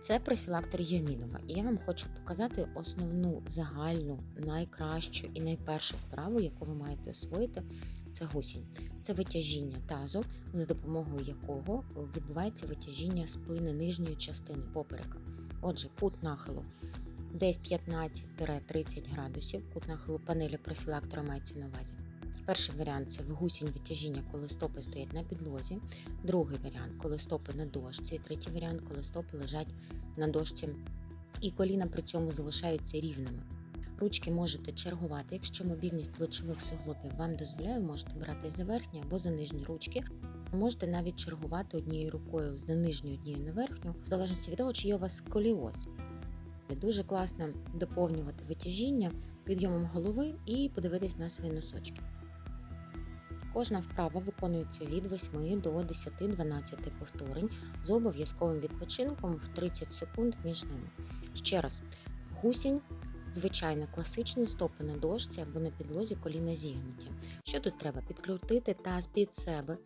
Це профілактор Йомінова. І я вам хочу показати основну загальну, найкращу і найпершу вправу, яку ви маєте освоїти. Це гусінь. Це витяжіння тазу, за допомогою якого відбувається витяжіння спини нижньої частини поперека. Отже, кут нахилу десь 15-30 градусів. Кут нахилу панелі профілактора мається на увазі. Перший варіант це гусінь витяжіння, коли стопи стоять на підлозі. Другий варіант, коли стопи на дошці. Третій варіант, коли стопи лежать на дошці і коліна при цьому залишаються рівними. Ручки можете чергувати, якщо мобільність плечових суглобів вам дозволяє, можете брати за верхні або за нижні ручки. Можете навіть чергувати однією рукою з нижньої однією на верхню, в залежності від того, чи є у вас сколіоз. Дуже класно доповнювати витяжіння підйомом голови і подивитись на свої носочки. Кожна вправа виконується від 8 до 10-12 повторень з обов'язковим відпочинком в 30 секунд між ними. Ще раз, гусінь, звичайно, класичні стопи на дошці або на підлозі коліна зігнуті. Що тут треба? Підкрутити таз під себе,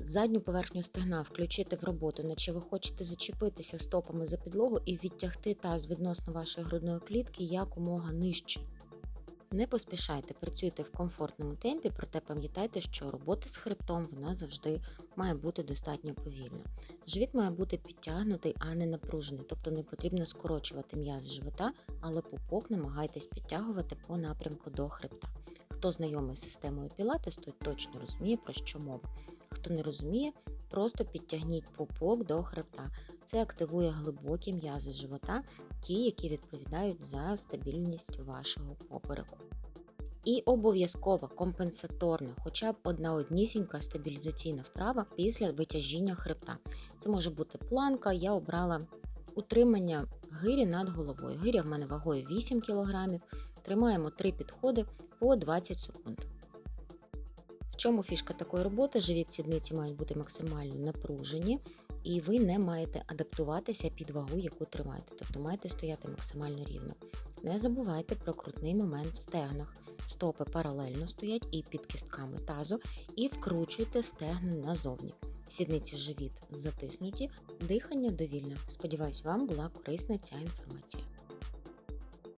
задню поверхню стегна включити в роботу, наче ви хочете зачепитися стопами за підлогу і відтягти таз відносно вашої грудної клітки якомога нижче. Не поспішайте, працюйте в комфортному темпі, проте пам'ятайте, що робота з хребтом вона завжди має бути достатньо повільна. Живіт має бути підтягнутий, а не напружений, тобто не потрібно скорочувати м'яз живота, але пупок намагайтесь підтягувати по напрямку до хребта. Хто знайомий з системою Пілатес, той точно розуміє, про що мова. Хто не розуміє, просто підтягніть пупок до хребта. Це активує глибокі м'язи живота, ті, які відповідають за стабільність вашого попереку. І обов'язково компенсаторна, хоча б одна однісінька стабілізаційна вправа після витяжіння хребта. Це може бути планка, я обрала утримання гирі над головою. Гиря в мене вагою 8 кг. Тримаємо 3 підходи по 20 секунд. В чому фішка такої роботи? Живіт сідниці мають бути максимально напружені, і ви не маєте адаптуватися під вагу, яку тримаєте, тобто маєте стояти максимально рівно. Не забувайте про крутний момент в стегнах. Стопи паралельно стоять і під кістками тазу, і вкручуйте стегна назовні. Сідниці живіт затиснуті, дихання довільне. Сподіваюсь, вам була корисна ця інформація.